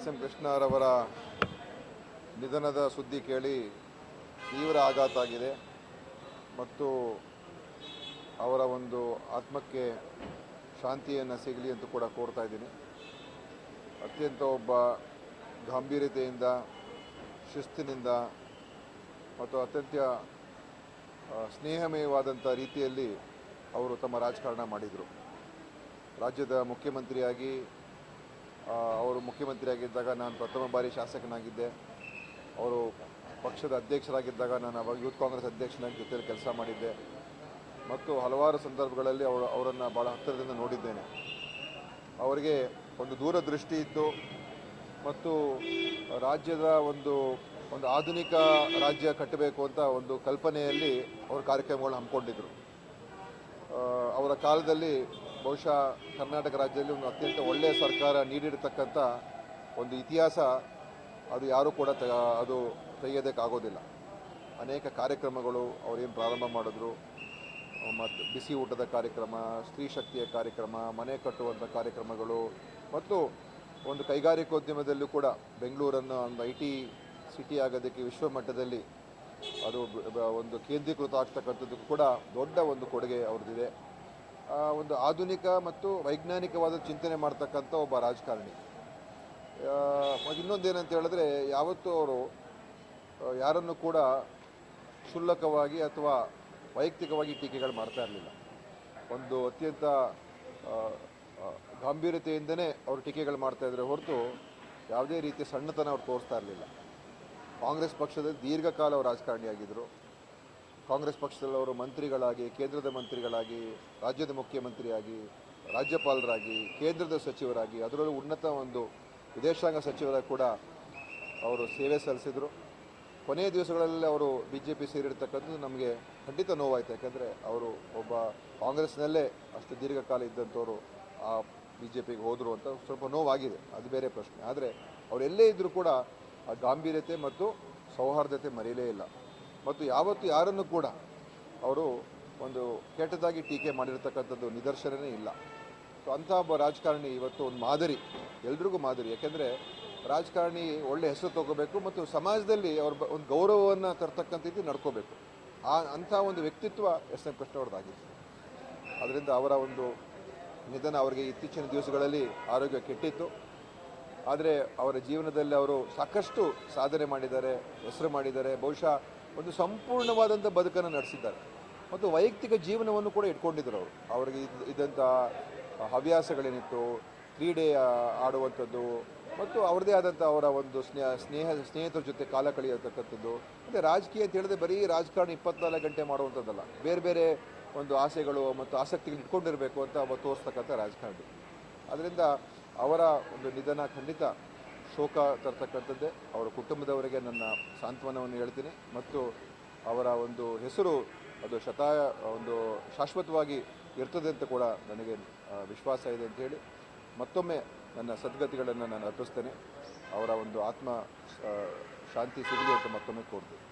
S M ಕೃಷ್ಣರವರ ನಿಧನದ ಸುದ್ದಿ ಕೇಳಿ ತೀವ್ರ ಆಘಾತ ಆಗಿದೆ ಮತ್ತು ಅವರ ಒಂದು ಆತ್ಮಕ್ಕೆ ಶಾಂತಿಯನ್ನು ಸಿಗಲಿ ಅಂತ ಕೂಡ ಕೋರ್ತಾ ಇದ್ದೀನಿ. ಅತ್ಯಂತ ಒಬ್ಬ ಗಾಂಭೀರ್ಯತೆಯಿಂದ, ಶಿಸ್ತಿನಿಂದ ಮತ್ತು ಅತ್ಯಂತ ಸ್ನೇಹಮಯವಾದಂಥ ರೀತಿಯಲ್ಲಿ ಅವರು ತಮ್ಮ ರಾಜಕಾರಣ ಮಾಡಿದರು. ರಾಜ್ಯದ ಮುಖ್ಯಮಂತ್ರಿಯಾಗಿ ಅವರು ಮುಖ್ಯಮಂತ್ರಿಯಾಗಿದ್ದಾಗ ನಾನು ಪ್ರಥಮ ಬಾರಿ ಶಾಸಕನಾಗಿದ್ದೆ. ಅವರು ಪಕ್ಷದ ಅಧ್ಯಕ್ಷರಾಗಿದ್ದಾಗ ನಾನು ಅವಾಗ ಯೂತ್ ಕಾಂಗ್ರೆಸ್ ಅಧ್ಯಕ್ಷನಾಗಿ ಜೊತೆಯಲ್ಲಿ ಕೆಲಸ ಮಾಡಿದ್ದೆ. ಮತ್ತು ಹಲವಾರು ಸಂದರ್ಭಗಳಲ್ಲಿ ಅವರು, ಅವರನ್ನು ಭಾಳ ಹತ್ತಿರದಿಂದ ನೋಡಿದ್ದೇನೆ. ಅವರಿಗೆ ಒಂದು ದೂರದೃಷ್ಟಿ ಇತ್ತು ಮತ್ತು ರಾಜ್ಯದ ಒಂದು ಒಂದು ಆಧುನಿಕ ರಾಜ್ಯ ಕಟ್ಟಬೇಕು ಅಂತ ಒಂದು ಕಲ್ಪನೆಯಲ್ಲಿ ಅವರು ಕಾರ್ಯಕ್ರಮಗಳನ್ನ ಹಮ್ಮಿಕೊಂಡಿದ್ದರು ಅವರ ಕಾಲದಲ್ಲಿ ಬಹುಶಃ ಕರ್ನಾಟಕ ರಾಜ್ಯದಲ್ಲಿ ಒಂದು ಅತ್ಯಂತ ಒಳ್ಳೆಯ ಸರ್ಕಾರ ನೀಡಿರತಕ್ಕಂಥ ಒಂದು ಇತಿಹಾಸ ಅದು ಯಾರೂ ಕೂಡ ತ ಅದು ತೆಗೆಯೋದಕ್ಕಾಗೋದಿಲ್ಲ. ಅನೇಕ ಕಾರ್ಯಕ್ರಮಗಳು ಅವರೇನು ಪ್ರಾರಂಭ ಮಾಡಿದ್ರು ಮತ್ತು ಬಿಸಿ ಊಟದ ಕಾರ್ಯಕ್ರಮ, ಸ್ತ್ರೀ ಶಕ್ತಿಯ ಕಾರ್ಯಕ್ರಮ, ಮನೆ ಕಟ್ಟುವಂಥ ಕಾರ್ಯಕ್ರಮಗಳು, ಮತ್ತು ಒಂದು ಕೈಗಾರಿಕೋದ್ಯಮದಲ್ಲೂ ಕೂಡ ಬೆಂಗಳೂರನ್ನು ಒಂದು ಐ ಟಿ ಸಿಟಿ ಆಗೋದಕ್ಕೆ ವಿಶ್ವ ಮಟ್ಟದಲ್ಲಿ ಅದು ಒಂದು ಕೇಂದ್ರೀಕೃತ ಆಗ್ತಕ್ಕಂಥದ್ದು ಕೂಡ ದೊಡ್ಡ ಒಂದು ಕೊಡುಗೆ ಅವ್ರದ್ದಿದೆ. ಒಂದು ಆಧುನಿಕ ಮತ್ತು ವೈಜ್ಞಾನಿಕವಾದ ಚಿಂತನೆ ಮಾಡ್ತಕ್ಕಂಥ ಒಬ್ಬ ರಾಜಕಾರಣಿ. ಇನ್ನೊಂದೇನಂತ ಹೇಳಿದ್ರೆ, ಯಾವತ್ತೂ ಅವರು ಯಾರನ್ನು ಕೂಡ ಕ್ಷುಲ್ಲಕವಾಗಿ ಅಥವಾ ವೈಯಕ್ತಿಕವಾಗಿ ಟೀಕೆಗಳು ಮಾಡ್ತಾ ಇರಲಿಲ್ಲ. ಒಂದು ಅತ್ಯಂತ ಗಾಂಭೀರ್ಯತೆಯಿಂದನೇ ಅವರು ಟೀಕೆಗಳು ಮಾಡ್ತಾ ಇದ್ರೆ ಹೊರತು ಯಾವುದೇ ರೀತಿಯ ಸಣ್ಣತನ ಅವ್ರು ತೋರಿಸ್ತಾ ಇರಲಿಲ್ಲ. ಕಾಂಗ್ರೆಸ್ ಪಕ್ಷದ ದೀರ್ಘಕಾಲ ಅವರು ರಾಜಕಾರಣಿಯಾಗಿದ್ದರು ಕಾಂಗ್ರೆಸ್ ಪಕ್ಷದಲ್ಲವರು ಮಂತ್ರಿಗಳಾಗಿ, ಕೇಂದ್ರದ ಮಂತ್ರಿಗಳಾಗಿ, ರಾಜ್ಯದ ಮುಖ್ಯಮಂತ್ರಿಯಾಗಿ, ರಾಜ್ಯಪಾಲರಾಗಿ, ಕೇಂದ್ರದ ಸಚಿವರಾಗಿ, ಅದರಲ್ಲೂ ಉನ್ನತ ಒಂದು ವಿದೇಶಾಂಗ ಸಚಿವರಾಗಿ ಕೂಡ ಅವರು ಸೇವೆ ಸಲ್ಲಿಸಿದರು. ಕೊನೆಯ ದಿವಸಗಳಲ್ಲಿ ಅವರು ಬಿ ಜೆ ಪಿ ಸೇರಿರ್ತಕ್ಕಂಥದ್ದು ನಮಗೆ ಖಂಡಿತ ನೋವಾಯಿತು. ಯಾಕೆಂದರೆ ಅವರು ಒಬ್ಬ ಕಾಂಗ್ರೆಸ್ನಲ್ಲೇ ಅಷ್ಟು ದೀರ್ಘಕಾಲ ಇದ್ದಂಥವರು ಆ ಬಿ ಜೆ ಪಿಗೆ ಹೋದರು ಅಂತ ಸ್ವಲ್ಪ ನೋವಾಗಿದೆ. ಅದು ಬೇರೆ ಪ್ರಶ್ನೆ. ಆದರೆ ಅವರೆಲ್ಲೇ ಇದ್ದರೂ ಕೂಡ ಆ ಗಾಂಭೀರ್ಯತೆ ಮತ್ತು ಸೌಹಾರ್ದತೆ ಮರೆಯಲೇ ಇಲ್ಲ. ಮತ್ತು ಯಾವತ್ತೂ ಯಾರನ್ನು ಕೂಡ ಅವರು ಒಂದು ಕೆಟ್ಟದಾಗಿ ಟೀಕೆ ಮಾಡಿರ್ತಕ್ಕಂಥದ್ದು ನಿದರ್ಶನವೇ ಇಲ್ಲ. ಸೊ ಅಂಥ ಒಬ್ಬ ರಾಜಕಾರಣಿ ಇವತ್ತು ಒಂದು ಮಾದರಿ, ಎಲ್ರಿಗೂ ಮಾದರಿ. ಯಾಕೆಂದರೆ ರಾಜಕಾರಣಿ ಒಳ್ಳೆ ಹೆಸರು ತಗೋಬೇಕು ಮತ್ತು ಸಮಾಜದಲ್ಲಿ ಅವ್ರ ಒಂದು ಗೌರವವನ್ನು ತರ್ತಕ್ಕಂಥದ್ದು ರೀತಿ ನಡ್ಕೋಬೇಕು. ಆ ಅಂಥ ಒಂದು ವ್ಯಕ್ತಿತ್ವ ಎಸ್ ಎಂ ಕೃಷ್ಣ ಅವ್ರದ್ದಾಗಿತ್ತು ಅದರಿಂದ ಅವರ ಒಂದು ನಿಧನ ಅವರಿಗೆ ಇತ್ತೀಚಿನ ದಿವಸಗಳಲ್ಲಿ ಆರೋಗ್ಯ ಕೆಟ್ಟಿತ್ತು. ಆದರೆ ಅವರ ಜೀವನದಲ್ಲಿ ಅವರು ಸಾಕಷ್ಟು ಸಾಧನೆ ಮಾಡಿದ್ದಾರೆ, ಹೆಸರು ಮಾಡಿದ್ದಾರೆ. ಬಹುಶಃ ಒಂದು ಸಂಪೂರ್ಣವಾದಂಥ ಬದುಕನ್ನು ನಡೆಸಿದ್ದಾರೆ. ಮತ್ತು ವೈಯಕ್ತಿಕ ಜೀವನವನ್ನು ಕೂಡ ಇಟ್ಕೊಂಡಿದ್ದರು ಅವರು. ಅವರಿಗೆ ಇದ್ದ- ಇದ್ದಂಥ ಹವ್ಯಾಸಗಳೇನಿತ್ತು, ಕ್ರೀಡೆ ಆಡುವಂಥದ್ದು, ಮತ್ತು ಅವ್ರದ್ದೇ ಆದಂಥ ಅವರ ಒಂದು ಸ್ನೇಹ ಸ್ನೇಹ, ಸ್ನೇಹಿತರ ಜೊತೆ ಕಾಲ ಕಳೆಯತಕ್ಕಂಥದ್ದು. ಮತ್ತು ರಾಜಕೀಯ ಅಂತ ಹೇಳಿದ್ರೆ ಬರೀ ರಾಜಕಾರಣ ಇಪ್ಪತ್ನಾಲ್ಕು ಗಂಟೆ ಮಾಡುವಂಥದ್ದಲ್ಲ. ಬೇರೆ ಬೇರೆ ಒಂದು ಆಸೆಗಳು ಮತ್ತು ಆಸಕ್ತಿಗಳು ಇಟ್ಕೊಂಡಿರಬೇಕು ಅಂತ ತೋರಿಸ್ತಕ್ಕಂಥ ರಾಜಕಾರಣಿ. ಅದರಿಂದ ಅವರ ಒಂದು ನಿಧನ ಖಂಡಿತ ಶೋಕ ತರ್ತಕ್ಕಂಥದ್ದೇ. ಅವರ ಕುಟುಂಬದವರಿಗೆ ನನ್ನ ಸಾಂತ್ವನವನ್ನು ಹೇಳ್ತೀನಿ. ಮತ್ತು ಅವರ ಒಂದು ಹೆಸರು ಅದು ಶತಾಯ, ಒಂದು ಶಾಶ್ವತವಾಗಿ ಇರ್ತದೆ ಅಂತ ಕೂಡ ನನಗೆ ವಿಶ್ವಾಸ ಇದೆ ಅಂತ ಹೇಳಿ ಮತ್ತೊಮ್ಮೆ ನನ್ನ ಸದ್ಗತಿಗಳನ್ನು ನಾನು ಅರ್ಪಿಸ್ತೇನೆ. ಅವರ ಒಂದು ಆತ್ಮ ಶಾಂತಿ ಸಿಗಲಿ ಅಂತ ಮತ್ತೊಮ್ಮೆ ಕೋರ್ತೀನಿ